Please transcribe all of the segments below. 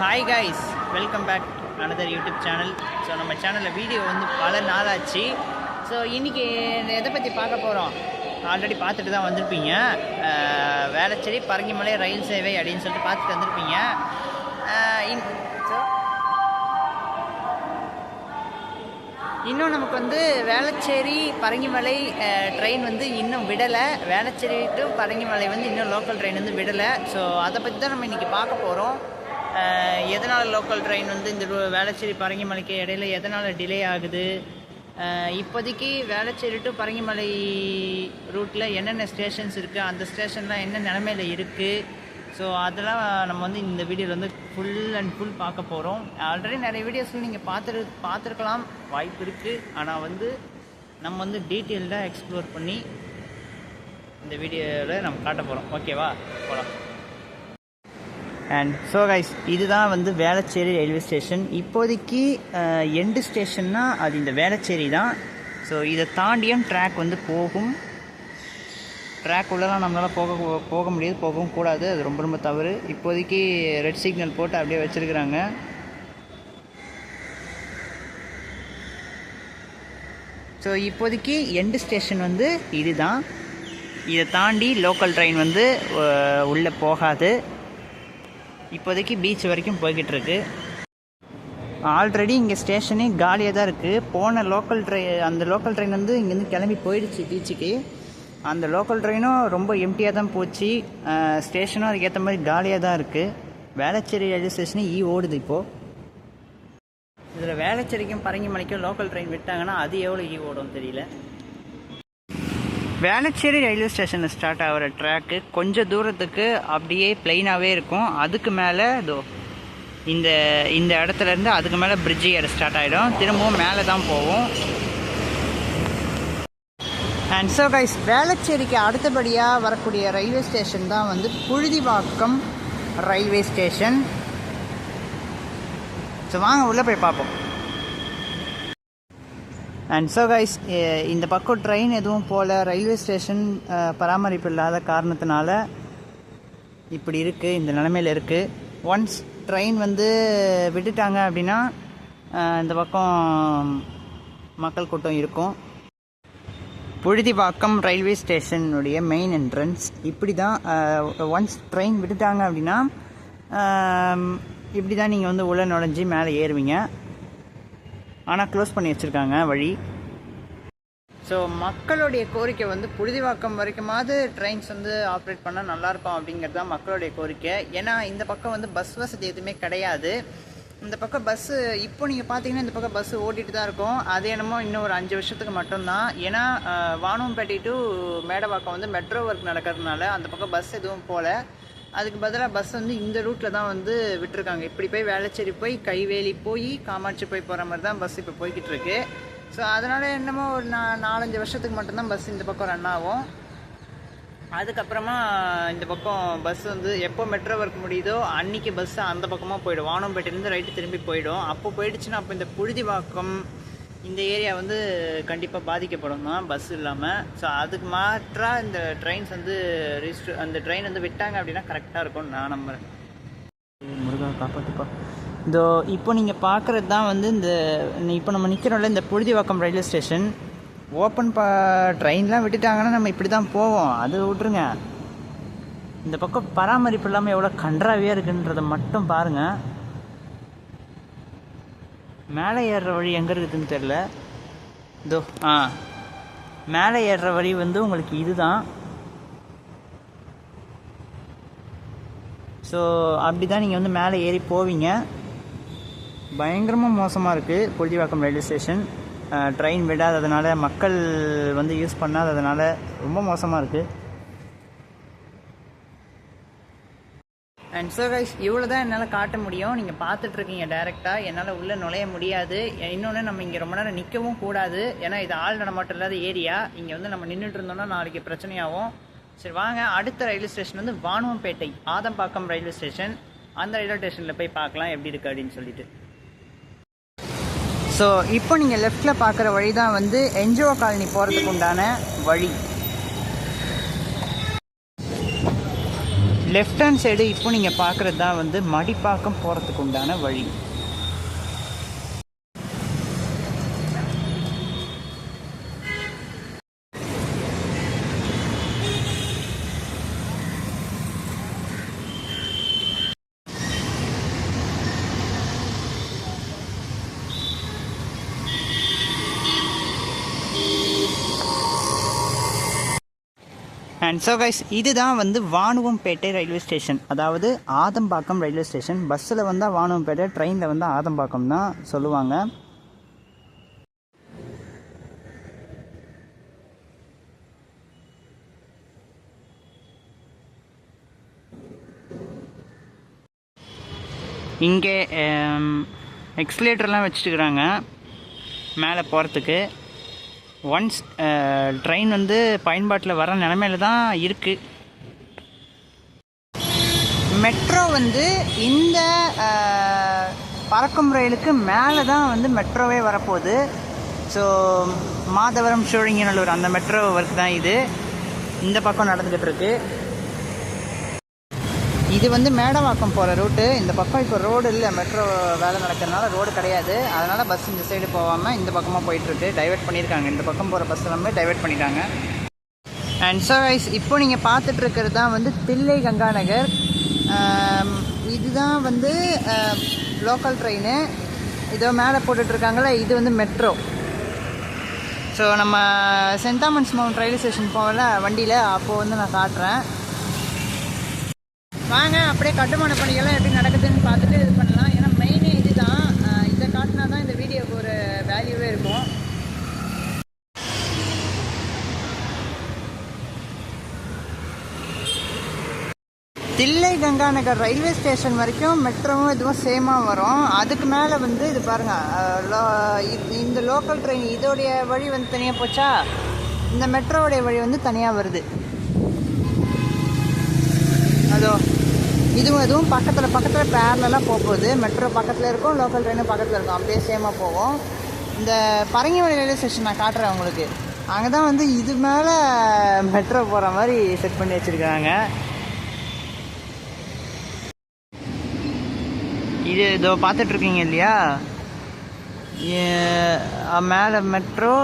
Hi guys welcome back another YouTube channel so நம்ம சேனலில் video வந்து பல நாளாச்சு. ஸோ இன்றைக்கி எதை பற்றி பார்க்க போகிறோம் ஆல்ரெடி பார்த்துட்டு தான் வந்திருப்பீங்க. வேளச்சேரி பரங்கிமலை ரயில் சேவை அப்படின்னு சொல்லிட்டு பார்த்துட்டு வந்திருப்பீங்க. இன்- ஸோ இன்னும் நமக்கு வந்து வேளச்சேரி பரங்கிமலை ட்ரெயின் வந்து இன்னும் விடலை. வேளச்சேரி டு பரங்கிமலை வந்து இன்னும் லோக்கல் ட்ரெயின் வந்து விடலை. ஸோ அதை பற்றி தான் நம்ம இன்றைக்கி பார்க்க போகிறோம் எதனால் லோக்கல் ட்ரெயின் வந்து இந்த வேளச்சேரி பரங்கிமலைக்கு இடையில எதனால் டிலே ஆகுது? இப்போதைக்கு வேளச்சேரி டு பரங்கிமலை ரூட்டில் என்னென்ன ஸ்டேஷன்ஸ் இருக்குது அந்த ஸ்டேஷன்லாம் என்ன நிலமையில இருக்குது ஸோ அதெல்லாம் நம்ம வந்து இந்த வீடியோவில் வந்து ஃபுல் அண்ட் ஃபுல் பார்க்க போகிறோம் ஆல்ரெடி நிறைய வீடியோஸில் நீங்கள் பார்த்துரு பார்த்துருக்கலாம். வாய்ப்பு இருக்குது ஆனால் வந்து நம்ம வந்து டீட்டெயில்டாக எக்ஸ்ப்ளோர் பண்ணி இந்த வீடியோவில் நம்ம காட்ட போகிறோம் ஓகேவா போகலாம் அண்ட் ஸோ கைஸ் இதுதான் வந்து வேளச்சேரி ரயில்வே ஸ்டேஷன் இப்போதைக்கு எண்டு ஸ்டேஷன்னா அது இந்த வேளச்சேரி தான். ஸோ இதை தாண்டியும் ட்ராக் வந்து போகும். ட்ராக் உள்ளலாம் நம்மளால் போக போக முடியாது போகவும் கூடாது. அது ரொம்ப ரொம்ப தவறு. இப்போதைக்கு ரெட் சிக்னல் போட்டு அப்படியே வச்சுருக்குறாங்க. ஸோ இப்போதைக்கு எண்டு ஸ்டேஷன் வந்து இதுதான். இதை தாண்டி லோக்கல் ட்ரெயின் வந்து உள்ளே போகாது. இப்போதைக்கு பீச் வரைக்கும் போய்கிட்டு இருக்கு ஆல்ரெடி இங்கே ஸ்டேஷனே காலியாக தான் இருக்குது போன லோக்கல் ட்ரெயின் அந்த லோக்கல் ட்ரெயின் வந்து இங்கேருந்து கிளம்பி போயிடுச்சு பீச்சுக்கு அந்த லோக்கல் ட்ரெயினும் ரொம்ப எம்டியாக தான் போச்சு. ஸ்டேஷனும் அதுக்கேற்ற மாதிரி காலியாக தான் இருக்குது வேளச்சேரி ரயில்வே ஸ்டேஷனே ஈ ஓடுது இப்போது இதில் வேளச்சேரிக்கும் பரங்கிமலைக்கும் லோக்கல் ட்ரெயின் விட்டாங்கன்னா அது எவ்வளோ ஈ ஓடும் தெரியல. வேளச்சேரி ரயில்வே ஸ்டேஷனில் ஸ்டார்ட் ஆகிற ட்ராக்கு கொஞ்சம் தூரத்துக்கு அப்படியே பிளெயினாகவே இருக்கும். அதுக்கு மேலே இதோ இந்த இந்த இடத்துலேருந்து அதுக்கு மேலே பிரிட்ஜ் ஏற ஸ்டார்ட் ஆகிடும் திரும்பவும் மேலே தான் போவோம். அண்ட் ஸோ கைஸ் வேளச்சேரிக்கு அடுத்தபடியாக வரக்கூடிய ரயில்வே ஸ்டேஷன் தான் வந்து புழுதிவாக்கம் ரயில்வே ஸ்டேஷன். ஸோ வாங்க உள்ளே போய் பார்ப்போம். அண்ட் ஸோ கைஸ் இந்த பக்கம் ட்ரெயின் எதுவும் போல ரயில்வே ஸ்டேஷன் eh, பராமரிப்பு இல்லாத காரணத்தினால இப்படி இருக்குது இந்த நிலமையில இருக்குது ஒன்ஸ் ட்ரெயின் வந்து விட்டுட்டாங்க அப்படின்னா eh, இந்த பக்கம் மக்கள் கூட்டம் இருக்கும். புழுதிவாக்கம் ரயில்வே ஸ்டேஷனுடைய மெயின் என்ட்ரன்ஸ் இப்படி தான் ஒன்ஸ் ட்ரெயின் விட்டுட்டாங்க அப்படின்னா eh, இப்படி தான் நீங்கள் வந்து உள்ளே நுழைஞ்சி மேலே ஏறுவீங்க. ஆனால் க்ளோஸ் பண்ணி வச்சுருக்காங்க வழி. ஸோ மக்களுடைய கோரிக்கை வந்து புழுதிவாக்கம் வரைக்குமாவது ட்ரெயின்ஸ் வந்து ஆப்ரேட் பண்ணால் நல்லாயிருக்கும் அப்படிங்கிறது தான் மக்களுடைய கோரிக்கை. ஏன்னா இந்த பக்கம் வந்து பஸ் வசதி எதுவுமே கிடையாது. இந்த பக்கம் பஸ்ஸு இப்போ நீங்கள் பார்த்தீங்கன்னா இந்த பக்கம் பஸ்ஸு ஓட்டிகிட்டு தான் இருக்கும். அது என்னமோ இன்னும் ஒரு அஞ்சு வருஷத்துக்கு மட்டும்தான். ஏன்னா வானம்பேட்டை டு மேடவாக்கம் வந்து மெட்ரோ ஒர்க் நடக்கிறதுனால அந்த பக்கம் பஸ் எதுவும் போகல அதுக்கு பதிலாக பஸ் வந்து இந்த ரூட்டில் தான் வந்து விட்டுருக்காங்க. இப்படி போய் வேளச்சேரி போய் கைவேலி போய் காமாட்சி போய் போகிற மாதிரி தான் பஸ் இப்போ போய்கிட்டு இருக்கு. ஸோ அதனால் என்னமோ ஒரு நா நாலஞ்சு வருஷத்துக்கு மட்டும்தான் பஸ் இந்த பக்கம் ரன் ஆகும். அதுக்கப்புறமா இந்த பக்கம் பஸ் வந்து எப்போ மெட்ரோ ஒர்க் முடியுதோ அன்னைக்கு பஸ் அந்த பக்கமாக போயிடும். வானம்பேட்டிலேருந்து ரைட்டு திரும்பி போயிடும். அப்போ போயிடுச்சுன்னா அப்போ இந்த புழுதிவாக்கம் இந்த ஏரியா வந்து கண்டிப்பாக பாதிக்கப்படும் தான் பஸ் இல்லாமல் ஸோ அதுக்கு மாற்றாக இந்த ட்ரெயின்ஸ் வந்து ரிஜிஸ்டர் அந்த ட்ரெயின் வந்து விட்டாங்க அப்படின்னா கரெக்டாக இருக்கும்னு நான் நம்புகிறேன் முருகா காப்பாற்றுப்பா இதோ இப்போ நீங்கள் பார்க்குறது தான் வந்து இந்த இப்போ நம்ம நிற்கிறோம்ல இந்த புழுதிவாக்கம் ரயில்வே ஸ்டேஷன். ஓப்பன் பா ட்ரெயின்லாம் விட்டுட்டாங்கன்னா நம்ம இப்படி தான் போவோம். அது விட்ருங்க இந்த பக்கம் பராமரிப்பு இல்லாமல் எவ்வளோ கன்றாவியாக இருக்குன்றதை மட்டும் பாருங்கள் மேலே ஏறுற வழி எங்கே இருக்குதுன்னு தெரில இதோ ஆ. மேலே ஏறுற வழி வந்து உங்களுக்கு இதுதான். ஸோ அப்படி தான் நீங்கள் வந்து மேலே ஏறி போவீங்க. பயங்கரமாக மோசமாக இருக்குது கொல்லிவாக்கம் ரயில்வே ஸ்டேஷன் ட்ரெயின் விடாததுனால மக்கள் வந்து யூஸ் பண்ணாததுனால ரொம்ப மோசமாக இருக்குது அண்ட் ஸோ கைஸ் இவ்வளோ தான் என்னால் காட்ட முடியும். நீங்கள் பார்த்துட்ருக்கீங்க டேரெக்டாக என்னால் உள்ளே நுழைய முடியாது. இன்னொன்று நம்ம இங்கே ரொம்ப நேரம் நிற்கவும் கூடாது. ஏன்னா இது ஆள் நடமாட்டம் இல்லாத ஏரியா. இங்கே வந்து நம்ம நின்றுட்டு இருந்தோம்னா நாளைக்கு பிரச்சனையாகும். சரி வாங்க. அடுத்த ரயில்வே ஸ்டேஷன் வந்து வானுவம்பேட்டை ஆதம்பாக்கம் ரயில்வே ஸ்டேஷன். அந்த ரயில்வே ஸ்டேஷனில் போய் பார்க்கலாம். எப்படி இருக்குது அப்படின்னு சொல்லிட்டு. ஸோ இப்போ நீங்கள் லெஃப்டில் பார்க்குற வழி தான் வந்து என்ஜிஓ காலனி போகிறதுக்கு உண்டான வழி. லெஃப்ட் ஹேண்ட் சைடு இப்போ நீங்கள் பார்க்குறது தான் வந்து மடிப்பாக்கம் போகிறதுக்கு உண்டான வழி. அண்ட் ஸோ கைஸ் இதுதான் வந்து வானுவம்பேட்டை ரயில்வே ஸ்டேஷன் அதாவது ஆதம்பாக்கம் ரயில்வே ஸ்டேஷன் பஸ்ஸில் வந்தால் வானுவம்பேட்டை ட்ரெயினில் வந்தால் ஆதம்பாக்கம் தான் சொல்லுவாங்க. இங்கே எக்ஸ்லேட்டர்லாம் வச்சுட்டுக்கிறாங்க மேலே போகிறதுக்கு ஒன்ஸ் ட்ரெயின் uh, வந்து பயன்பாட்டில் வர நிலமையில தான் இருக்குது மெட்ரோ வந்து இந்த uh, பறக்கும் ரயிலுக்கு மேலே தான் வந்து மெட்ரோவே வரப்போகுது. ஸோ மாதவரம் சோழிங்கநல்லூர் அந்த மெட்ரோ ஒர்க் தான் இது. இந்த பக்கம் நடந்துக்கிட்டு இருக்குது இது வந்து மேடவாக்கம் போகிற ரூட்டு. இந்த பக்கம் இப்போ ரோடு இல்லை மெட்ரோ வேலை நடக்கிறதுனால ரோடு கிடையாது. அதனால் பஸ் இந்த சைடு போகாமல் இந்த பக்கமாக போயிட்டுருக்கு. டைவர்ட் பண்ணியிருக்காங்க இந்த பக்கம் போகிற பஸ் எல்லாமே டைவெர்ட் பண்ணிட்டாங்க. அண்ட் ஸோ கைஸ் இப்போ நீங்கள் பார்த்துட்ருக்கிறது தான் வந்து தில்லை கங்கா நகர் இதுதான் வந்து லோக்கல் ட்ரெயின் இதோ மேலே போட்டுட்ருக்காங்களே இது வந்து மெட்ரோ ஸோ நம்ம சென்ட் தாமன்ஸ் மவுண்ட் ரயில்வே ஸ்டேஷன் போகல வண்டியில். அப்போது வந்து நான் காட்டுறேன். வாங்க அப்படியே கட்டுமான பணிகள்லாம் எப்படி நடக்குதுன்னு பார்த்துட்டு இது பண்ணலாம். ஏன்னா மெயினே இதுதான். தான் இதை காட்டினா தான் இந்த வீடியோக்கு ஒரு வேல்யூவே இருக்கும். தில்லை கங்கா நகர் ரயில்வே ஸ்டேஷன் வரைக்கும் மெட்ரோவும் இதுவும் சேமாக வரும். அதுக்கு மேலே வந்து இது பாருங்கள் இந்த லோக்கல் ட்ரெயின் இதோடைய வழி வந்து தனியாக போச்சா? இந்த மெட்ரோவுடைய வழி வந்து தனியாக வருது. அதோ இதுவும் இதுவும் பக்கத்தில் பக்கத்தில் பேரலாம் போக போகுது மெட்ரோ பக்கத்தில் இருக்கும் லோக்கல் ட்ரெயினும் பக்கத்தில் இருக்கும். அப்படியே சேமாக போகும். இந்த பரங்கிமலை ரயில்வே ஸ்டேஷன் நான் காட்டுறேன் உங்களுக்கு. அங்கே தான் வந்து இது மேலே மெட்ரோ போகிற மாதிரி செட் பண்ணி வச்சுருக்காங்க. இது இதோ பார்த்துட்ருக்கீங்க இல்லையா? மேலே மெட்ரோ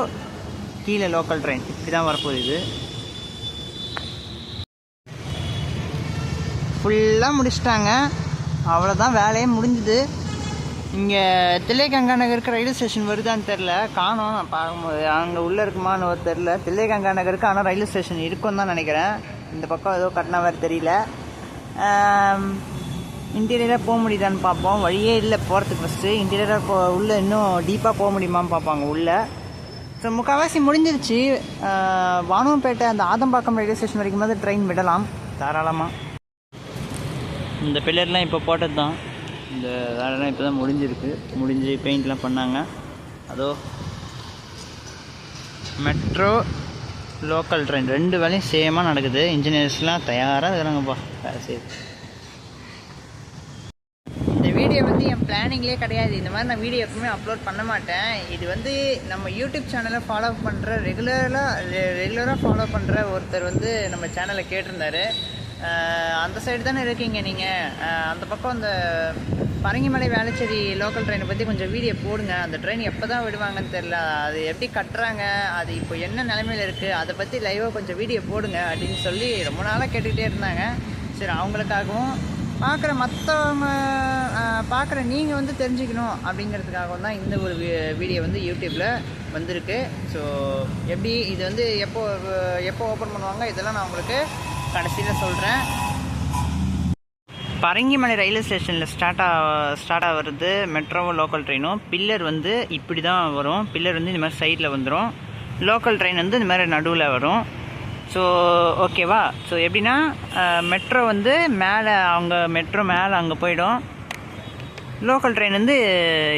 கீழே லோக்கல் ட்ரெயின் இப்படி தான் வரப்போகுது இது. ஃபுல்லாக முடிச்சிட்டாங்க. அவ்வளோதான் வேலையே முடிஞ்சுது. இங்கே தில்லைகங்கா நகருக்கு ரயில்வே ஸ்டேஷன் வருதான்னு தெரில காணோம் நான் பார்க்கும்போது. அங்கே உள்ளே இருக்குமான்னு ஒரு தெரில தில்லைகங்கா நகருக்கு ஆனால் ரயில்வே ஸ்டேஷன் இருக்குன்னு தான் நினைக்கிறேன். இந்த பக்கம் ஏதோ கட்டின வேறு தெரியல. இன்டீரியராக போக முடியுதான்னு பார்ப்போம். வழியே இல்லை போகிறதுக்கு ஃபஸ்ட்டு இன்டீரியராக போ உள்ளே இன்னும் டீப்பாக போக முடியுமான்னு பார்ப்பாங்க உள்ளே. ஸோ முக்கால்வாசி முடிஞ்சிருச்சு. ஆஹ் வானுவம்பேட்டை அந்த ஆதம்பாக்கம் ரயில்வே ஸ்டேஷன் வரைக்கும் போது ட்ரெயின் விடலாம். தாராளமாக இந்த பில்லர்லாம் இப்போ போட்டது தான் இந்த வேலைலாம் இப்போ தான் முடிஞ்சிருக்கு. முடிஞ்சு பெயிண்ட்லாம் பண்ணாங்க. அதோ மெட்ரோ லோக்கல் ட்ரெயின் ரெண்டு வேலையும் சேமாக நடக்குது. இன்ஜினியர்ஸ்லாம் தயாராக இருக்கிறாங்கப்பா. வேலை செய்யுது இந்த வீடியோ வந்து என் பிளானிங்லேயே கிடையாது. இந்த மாதிரி நான் வீடியோ எப்பவுமே அப்லோட் பண்ண மாட்டேன். இது வந்து நம்ம யூடியூப் சேனலை ஃபாலோ பண்ணுற ரெகுலராக ரெகுலராக ஃபாலோ பண்ணுற ஒருத்தர் வந்து நம்ம சேனலை கேட்டிருந்தாரு. அந்த சைடு தானே இருக்கீங்க நீங்கள் அந்த பக்கம் அந்த பரங்கிமலை வேளச்சேரி லோக்கல் ட்ரெயினை பற்றி கொஞ்சம் வீடியோ போடுங்க. அந்த ட்ரெயின் எப்போ தான் விடுவாங்கன்னு தெரில அது எப்படி கட்டுறாங்க? அது இப்போ என்ன நிலமையில இருக்குது அதை பற்றி லைவாக கொஞ்சம் வீடியோ போடுங்க அப்படின்னு சொல்லி ரொம்ப நாளாக கேட்டுக்கிட்டே இருந்தாங்க. சரி அவங்களுக்காகவும் பார்க்குற மற்றவங்க பார்க்குற நீங்கள் வந்து தெரிஞ்சுக்கணும் அப்படிங்கிறதுக்காகவும் தான் இந்த ஒரு வீ- வீடியோ வந்து யூடியூப்பில் வந்திருக்கு. ஸோ எப்படி இது வந்து எப்போ எப்போ ஓப்பன் பண்ணுவாங்க? இதெல்லாம் நான் உங்களுக்கு கடைசியில் சொல்கிறேன் பரங்கிமலை ரயில்வே ஸ்டேஷனில் ஸ்டார்ட் ஆ ஸ்டார்ட் ஆகிறது மெட்ரோவோ லோக்கல் ட்ரெயினும் பில்லர் வந்து இப்படி தான் வரும். பில்லர் வந்து இந்த மாதிரி சைடில் வந்துடும் லோக்கல் ட்ரெயின் வந்து இந்த மாதிரி நடுவில் வரும். ஸோ ஓகேவா ஸோ எப்படின்னா மெட்ரோ வந்து மேலே அவங்க மெட்ரோ மேலே அங்கே போயிடும். லோக்கல் ட்ரெயின் வந்து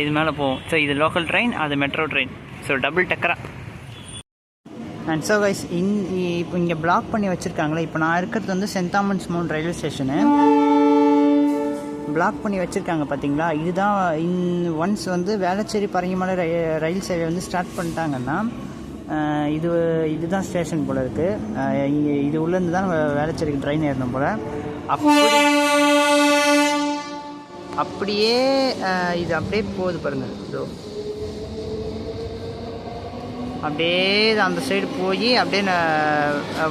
இது மேலே போகும். ஸோ இது லோக்கல் ட்ரெயின் அது மெட்ரோ ட்ரெயின் ஸோ டபுள் டக்கராக அண்ட் ஸோ கைஸ் இன் இப்போ இங்கே பிளாக் பண்ணி வச்சுருக்காங்களே இப்போ நான் இருக்கிறது வந்து Saint Thomas Mount railway station block பண்ணி வச்சுருக்காங்க பார்த்தீங்களா இதுதான் இன் ஒன்ஸ் வந்து வேளச்சேரி பரங்கிமலை ரயில் ரயில் சேவை வந்து ஸ்டார்ட் பண்ணிட்டாங்கன்னா இது இதுதான் ஸ்டேஷன் போல் இருக்குது இங்கே இது உள்ளேருந்து தான் வேளச்சேரிக்கு ட்ரெயின் ஏறணும் போல். அப்படி அப்படியே இது அப்படியே போகுது பாருங்கள் இதோ. அப்படியே அந்த சைடு போய் அப்படியே நான்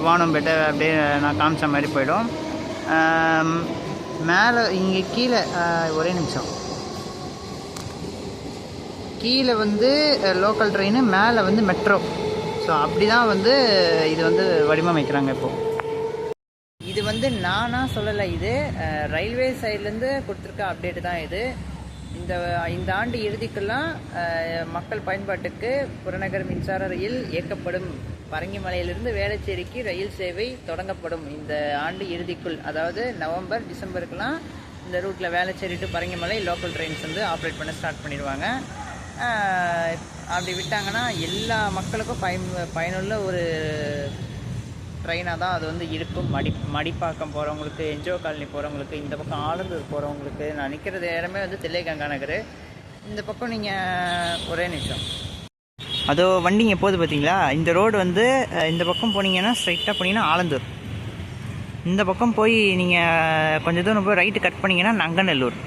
வானம்பேட்டை அப்படியே நான் காமிச்ச மாதிரி போயிடும். மேலே இங்கே கீழே ஒரே நிமிஷம். கீழே வந்து லோக்கல் ட்ரெயின் மேலே வந்து மெட்ரோ ஸோ அப்படி தான் வந்து இது வந்து வடிவமைக்கிறாங்க இப்போது இது வந்து நானாக சொல்லலை இது ரயில்வே சைட்லேருந்து கொடுத்துருக்க அப்டேட் தான் இது. இந்த இந்த ஆண்டு இறுதிக்கெல்லாம் மக்கள் பயன்பாட்டுக்கு புறநகர் மின்சார ரயில் இயக்கப்படும். பரங்கிமலையிலிருந்து வேளச்சேரிக்கு ரயில் சேவை தொடங்கப்படும் இந்த ஆண்டு இறுதிக்குள். அதாவது நவம்பர் டிசம்பருக்கெல்லாம் இந்த ரூட்டில் Velachery to Parangimalai local trains வந்து ஆப்ரேட் பண்ண ஸ்டார்ட் பண்ணிடுவாங்க. அப்படி விட்டாங்கன்னா எல்லா மக்களுக்கும் பயன் பயனுள்ள ஒரு ட்ரெயினாக தான் அது வந்து இருக்கும். மடி மடிப்பாக்கம் போகிறவங்களுக்கு என்ஜோ காலனி போகிறவங்களுக்கு இந்த பக்கம் ஆலந்தூர் போகிறவங்களுக்கு நான் நிற்கிறது இடமே வந்து தில்லை கங்கா நகர். இந்த பக்கம் நீங்கள் ஒரே நிமிஷம். அதோ வண்டிங்க போகுது பார்த்தீங்களா இந்த ரோடு வந்து இந்த பக்கம் போனீங்கன்னா ஸ்ட்ரைட்டாக போனீங்கன்னா ஆலந்தூர். இந்த பக்கம் போய் நீங்கள் கொஞ்சம் தூரம் போய் ரைட்டு கட் பண்ணிங்கன்னா நங்கநல்லூர்.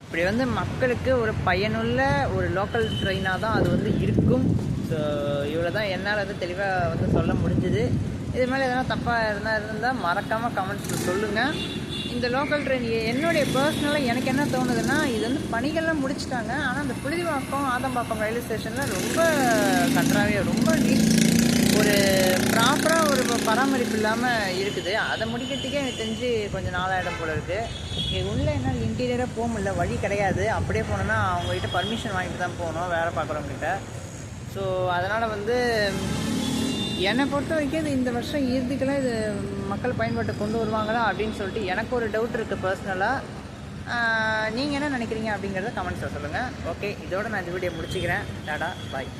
இப்படி வந்து மக்களுக்கு ஒரு பயனுள்ள ஒரு லோக்கல் ட்ரெயினாக தான் அது வந்து இருக்கும். ஸோ இவ்வளோ தான் என்னால் வந்து தெளிவாக வந்து சொல்ல முடிஞ்சுது. இது மாதிரி எதனா தப்பாக இருந்தால் இருந்தால் மறக்காமல் கமெண்ட்ஸில் சொல்லுங்கள் இந்த லோக்கல் ட்ரெயின் என்னுடைய பர்சனலாக எனக்கு என்ன தோணுதுன்னா இது வந்து பணிகள்லாம் முடிச்சிட்டாங்க. ஆனால் அந்த புழுதிவாக்கம் ஆதம்பாக்கம் ரயில்வே ஸ்டேஷனில் ரொம்ப கன்றாவே ரொம்ப நீட் ஒரு ப்ராப்பராக ஒரு பராமரிப்பு இல்லாமல் இருக்குது. அதை முடிக்கிறதுக்கே எனக்கு தெரிஞ்சு கொஞ்சம் நாளாயிடம் போல இருக்குது இங்கே உள்ளே என்னால் இன்டீரியராக போக முடியல வழி கிடையாது. அப்படியே போனோன்னா அவங்ககிட்ட பர்மிஷன் வாங்கிட்டு தான் போகணும் வேலை பார்க்குறவங்ககிட்ட. ஸோ அதனால் வந்து என்னை பொறுத்த வரைக்கும் இது இந்த வருஷம் இறுதிக்கெல்லாம் இது மக்கள் பயன்பாட்டை கொண்டு வருவாங்களா அப்படின்னு சொல்லிட்டு எனக்கு ஒரு டவுட் இருக்குது பர்சனலாக நீங்கள் என்ன நினைக்கிறீங்க அப்படிங்கிறத கமெண்ட்ஸில் சொல்லுங்கள் ஓகே இதோட நான் இந்த வீடியோ முடிச்சுக்கிறேன். டாடா பாய்